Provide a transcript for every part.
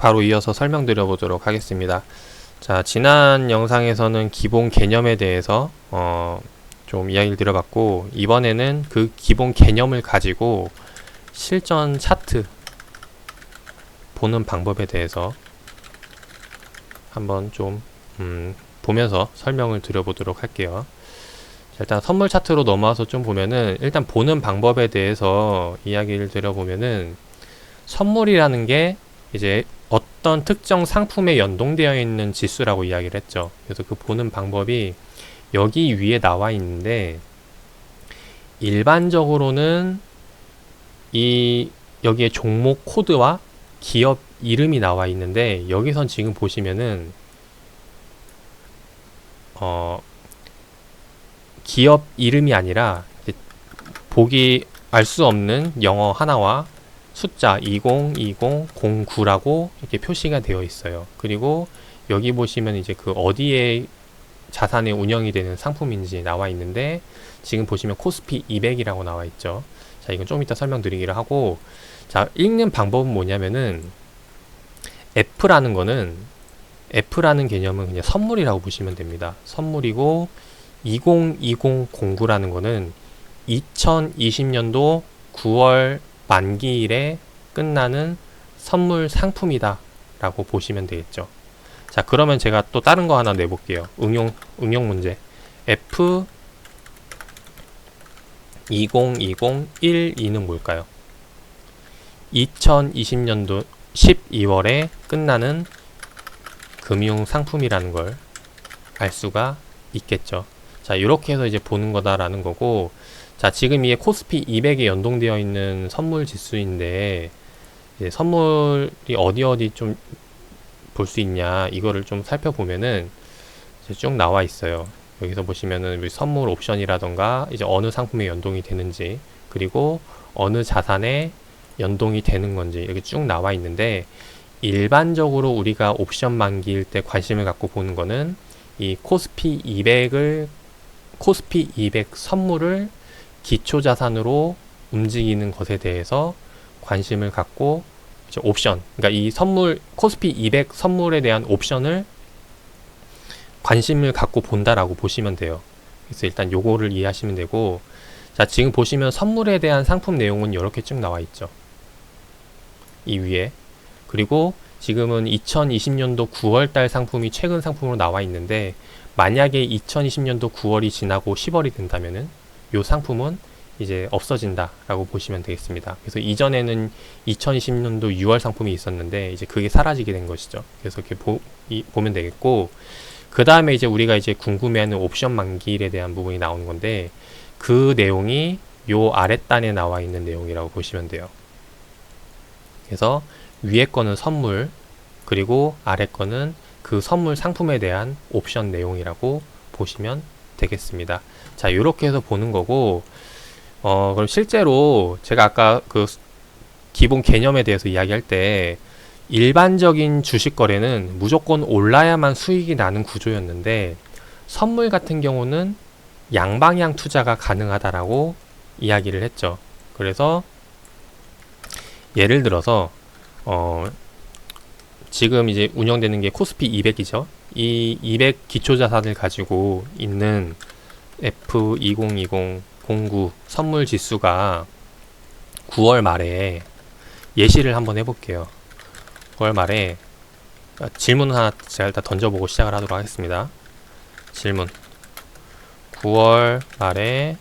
바로 이어서 설명드려 보도록 하겠습니다. 자, 지난 영상에서는 기본 개념에 대해서 어, 좀 이야기를 드려봤고 이번에는 그 기본 개념을 가지고 실전 차트 보는 방법에 대해서 한번 좀 음, 보면서 설명을 드려보도록 할게요. 자, 일단 선물 차트로 넘어와서 좀 보면은 일단 보는 방법에 대해서 이야기를 드려보면은 선물이라는 게 이제 어떤 특정 상품에 연동되어 있는 지수라고 이야기를 했죠. 그래서 그 보는 방법이 여기 위에 나와 있는데 일반적으로는 이 여기에 종목 코드와 기업 이름이 나와 있는데 여기선 지금 보시면은 어 기업 이름이 아니라 보기 알 수 없는 영어 하나와 숫자 202009라고 이렇게 표시가 되어 있어요. 그리고 여기 보시면 이제 그 어디에 자산이 운영이 되는 상품인지 나와 있는데 지금 보시면 코스피 200이라고 나와 있죠. 자, 이건 좀 이따 설명드리기로 하고 자, 읽는 방법은 뭐냐면은 F라는 거는 F라는 개념은 그냥 선물이라고 보시면 됩니다. 선물이고 202009라는 거는 2020년도 9월 만기일에 끝나는 선물 상품이다 라고 보시면 되겠죠. 자, 그러면 제가 또 다른 거 하나 내볼게요. 응용, 응용 문제. F 202012는 뭘까요? 2020년도 12월에 끝나는 금융 상품이라는 걸 알 수가 있겠죠. 자, 이렇게 해서 이제 보는 거다라는 거고, 자, 지금 이게 코스피 200에 연동되어 있는 선물 지수인데, 선물이 어디 어디 좀 볼 수 있냐, 이거를 좀 살펴보면은, 쭉 나와 있어요. 여기서 보시면은 선물 옵션이라던가, 이제 어느 상품에 연동이 되는지, 그리고 어느 자산에 연동이 되는 건지, 이렇게 쭉 나와 있는데, 일반적으로 우리가 옵션 만기일 때 관심을 갖고 보는 거는 이 코스피 200을 코스피 200 선물을 기초 자산으로 움직이는 것에 대해서 관심을 갖고 옵션 그러니까 이 선물 코스피 200 선물에 대한 옵션을 관심을 갖고 본다라고 보시면 돼요. 그래서 일단 요거를 이해하시면 되고 자 지금 보시면 선물에 대한 상품 내용은 이렇게 쭉 나와 있죠. 이 위에 그리고 지금은 2020년도 9월달 상품이 최근 상품으로 나와 있는데 만약에 2020년도 9월이 지나고 10월이 된다면은 이 상품은 이제 없어진다라고 보시면 되겠습니다. 그래서 이전에는 2020년도 6월 상품이 있었는데 이제 그게 사라지게 된 것이죠. 그래서 이렇게 보, 이, 보면 되겠고 그 다음에 이제 우리가 이제 궁금해하는 옵션 만기일에 대한 부분이 나오는 건데 그 내용이 요 아랫단에 나와 있는 내용이라고 보시면 돼요. 그래서 위에 거는 선물 그리고 아래 거는 그 선물 상품에 대한 옵션 내용이라고 보시면 되겠습니다. 자, 이렇게 해서 보는 거고, 어, 그럼 실제로 제가 아까 그 기본 개념에 대해서 이야기할 때 일반적인 주식 거래는 무조건 올라야만 수익이 나는 구조였는데 선물 같은 경우는 양방향 투자가 가능하다라고 이야기를 했죠. 그래서 예를 들어서 어 지금 이제 운영되는 게 코스피 200이죠. 이 200 기초 자산을 가지고 있는 F2020 09 선물 지수가 9월 말에 예시를 한번 해볼게요. 9월 말에 아, 질문 하나 제가 일단 던져보고 시작을 하도록 하겠습니다. 질문 9월 말에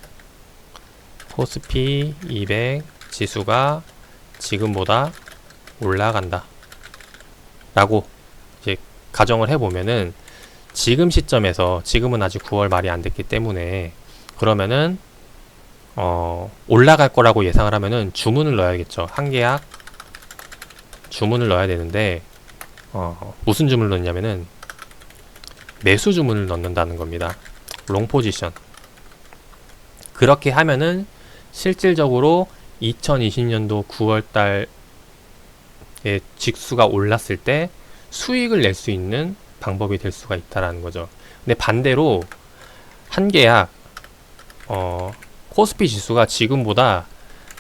코스피 200 지수가 지금보다 올라간다. 라고 가정을 해보면은 지금 시점에서 지금은 아직 9월 말이 안 됐기 때문에 그러면은 어 올라갈 거라고 예상을 하면은 주문을 넣어야겠죠. 한 계약 주문을 넣어야 되는데 어 무슨 주문을 넣냐면은 매수 주문을 넣는다는 겁니다. 롱 포지션. 그렇게 하면은 실질적으로 2020년도 9월 달에 직수가 올랐을 때 수익을 낼 수 있는 방법이 될 수가 있다라는 거죠. 근데 반대로 한 계약 어 코스피 지수가 지금보다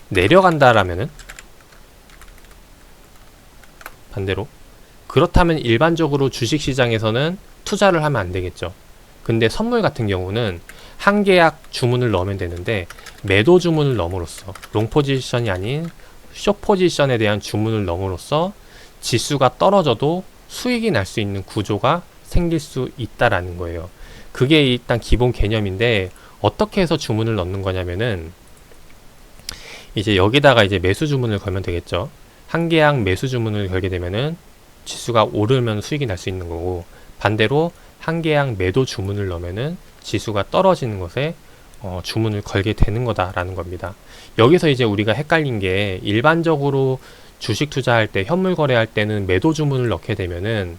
내려간다라면은 반대로 그렇다면 일반적으로 주식 시장에서는 투자를 하면 안 되겠죠. 근데 선물 같은 경우는 한 계약 주문을 넣으면 되는데 매도 주문을 넣음으로써 롱 포지션이 아닌 쇼 포지션에 대한 주문을 넣음으로써 지수가 떨어져도 수익이 날 수 있는 구조가 생길 수 있다라는 거예요. 그게 일단 기본 개념인데 어떻게 해서 주문을 넣는 거냐면은 이제 여기다가 이제 매수 주문을 걸면 되겠죠. 한 계약 매수 주문을 걸게 되면은 지수가 오르면 수익이 날 수 있는 거고 반대로 한 계약 매도 주문을 넣으면은 지수가 떨어지는 것에 어, 주문을 걸게 되는 거다라는 겁니다. 여기서 이제 우리가 헷갈린 게 일반적으로 주식 투자할 때 현물 거래할 때는 매도 주문을 넣게 되면은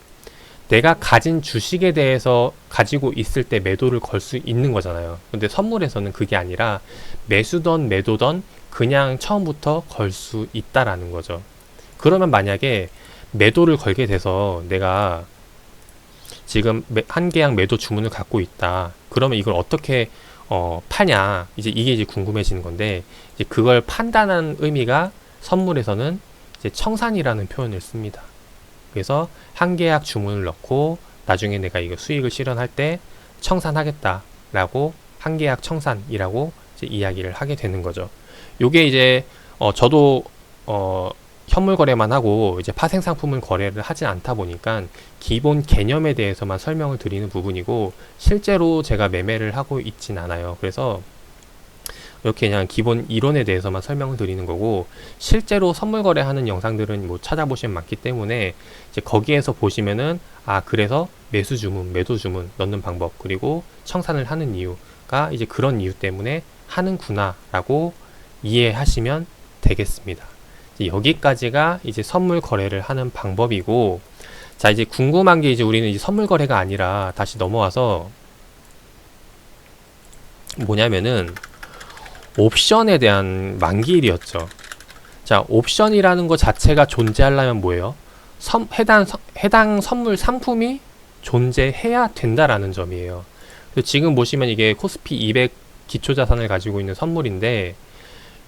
내가 가진 주식에 대해서 가지고 있을 때 매도를 걸 수 있는 거잖아요. 근데 선물에서는 그게 아니라 매수던 매도던 그냥 처음부터 걸 수 있다라는 거죠. 그러면 만약에 매도를 걸게 돼서 내가 지금 매- 한 계약 매도 주문을 갖고 있다. 그러면 이걸 어떻게 어, 파냐? 이제 이게 이제 궁금해지는 건데 이제 그걸 판단하는 의미가 선물에서는 이제 청산이라는 표현을 씁니다. 그래서 한 계약 주문을 넣고 나중에 내가 이거 수익을 실현할 때 청산하겠다라고 한 계약 청산이라고 이야기를 하게 되는 거죠. 요게 이제 어, 저도 어, 현물 거래만 하고 이제 파생 상품을 거래를 하지 않다 보니까 기본 개념에 대해서만 설명을 드리는 부분이고 실제로 제가 매매를 하고 있진 않아요. 그래서 이렇게 그냥 기본 이론에 대해서만 설명을 드리는 거고 실제로 선물 거래하는 영상들은 뭐 찾아보시면 많기 때문에 이제 거기에서 보시면은 아 그래서 매수 주문, 매도 주문 넣는 방법 그리고 청산을 하는 이유가 이제 그런 이유 때문에 하는구나라고 이해하시면 되겠습니다. 이제 여기까지가 이제 선물 거래를 하는 방법이고 자 이제 궁금한 게 이제 우리는 이제 선물 거래가 아니라 다시 넘어와서 뭐냐면은 옵션에 대한 만기일이었죠. 자, 옵션이라는 것 자체가 존재하려면 뭐예요? 선, 해당, 선- 해당 선물 상품이 존재해야 된다라는 점이에요. 지금 보시면 이게 코스피 200 기초 자산을 가지고 있는 선물인데,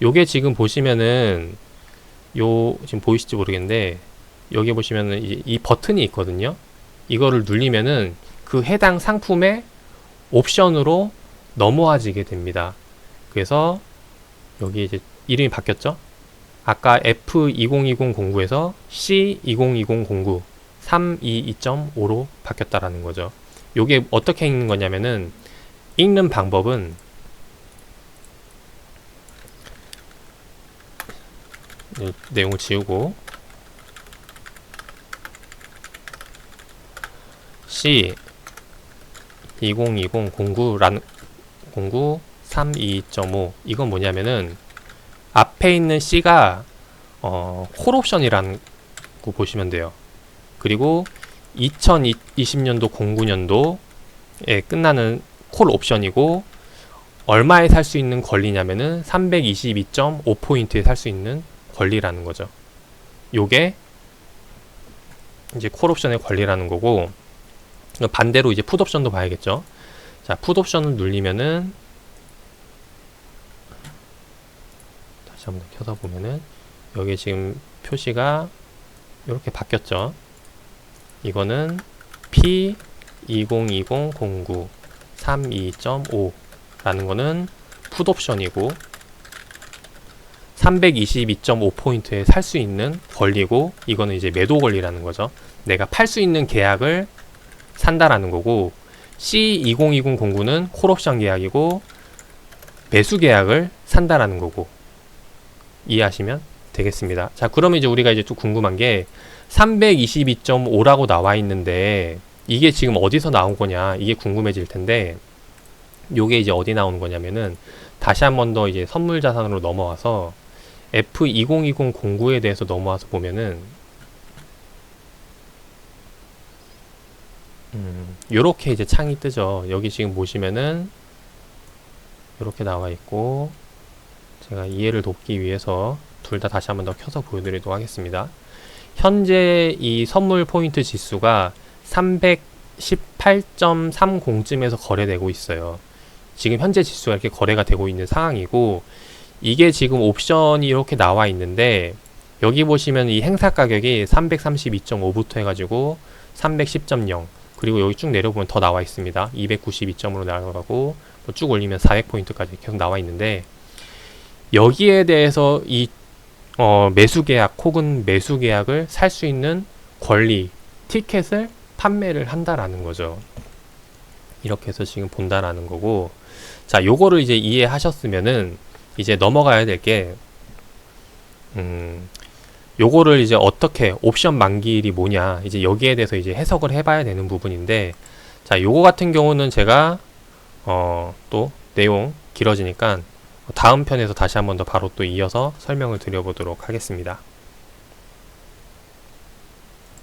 요게 지금 보시면은, 요, 지금 보이실지 모르겠는데, 여기 보시면은 이, 이 버튼이 있거든요. 이거를 누르면은 그 해당 상품의 옵션으로 넘어와지게 됩니다. 그래서 여기 이제 이름이 바뀌었죠? 아까 F2020 공구에서 C2020 공구 322.5로 바뀌었다라는 거죠. 요게 어떻게 읽는 거냐면은 읽는 방법은 이 내용을 지우고 C 2020 공구라는 공구 32.5 이건 뭐냐면은 앞에 있는 C가 어, 콜 옵션이라는 거 보시면 돼요. 그리고 2020년도 09년도에 끝나는 콜 옵션이고 얼마에 살 수 있는 권리냐면은 322.5 포인트에 살 수 있는 권리라는 거죠. 요게 이제 콜 옵션의 권리라는 거고 반대로 이제 풋 옵션도 봐야겠죠. 자, 풋 옵션을 눌리면은 다시 한번 켜서 보면은 여기 지금 표시가 이렇게 바뀌었죠. 이거는 P202009 32.5라는 거는 풋 옵션이고 322.5포인트에 살 수 있는 권리고 이거는 이제 매도 권리라는 거죠. 내가 팔 수 있는 계약을 산다라는 거고 C202009는 콜옵션 계약이고 매수 계약을 산다라는 거고 이해하시면 되겠습니다. 자, 그러면 이제 우리가 이제 또 궁금한 게 322.5라고 나와 있는데 이게 지금 어디서 나온 거냐 이게 궁금해질 텐데 요게 이제 어디 나오는 거냐면은 다시 한 번 더 이제 선물 자산으로 넘어와서 F2020 공구에 대해서 넘어와서 보면은 음, 요렇게 이제 창이 뜨죠. 여기 지금 보시면은 요렇게 나와 있고 제가 이해를 돕기 위해서 둘 다 다시 한번 더 켜서 보여드리도록 하겠습니다. 현재 이 선물 포인트 지수가 318.30쯤에서 거래되고 있어요. 지금 현재 지수가 이렇게 거래가 되고 있는 상황이고 이게 지금 옵션이 이렇게 나와 있는데 여기 보시면 이 행사 가격이 332.5부터 해가지고 310.0 그리고 여기 쭉 내려보면 더 나와 있습니다. 292점으로 나가고 뭐쭉 올리면 400포인트까지 계속 나와 있는데 여기에 대해서 이 어, 매수 계약 혹은 매수 계약을 살 수 있는 권리, 티켓을 판매를 한다라는 거죠. 이렇게 해서 지금 본다라는 거고 자, 요거를 이제 이해하셨으면은 이제 넘어가야 될게 음, 요거를 이제 어떻게 옵션 만기일이 뭐냐 이제 여기에 대해서 이제 해석을 해봐야 되는 부분인데 자 요거 같은 경우는 제가 어 또 내용 길어지니까 다음 편에서 다시 한번 더 바로 또 이어서 설명을 드려보도록 하겠습니다.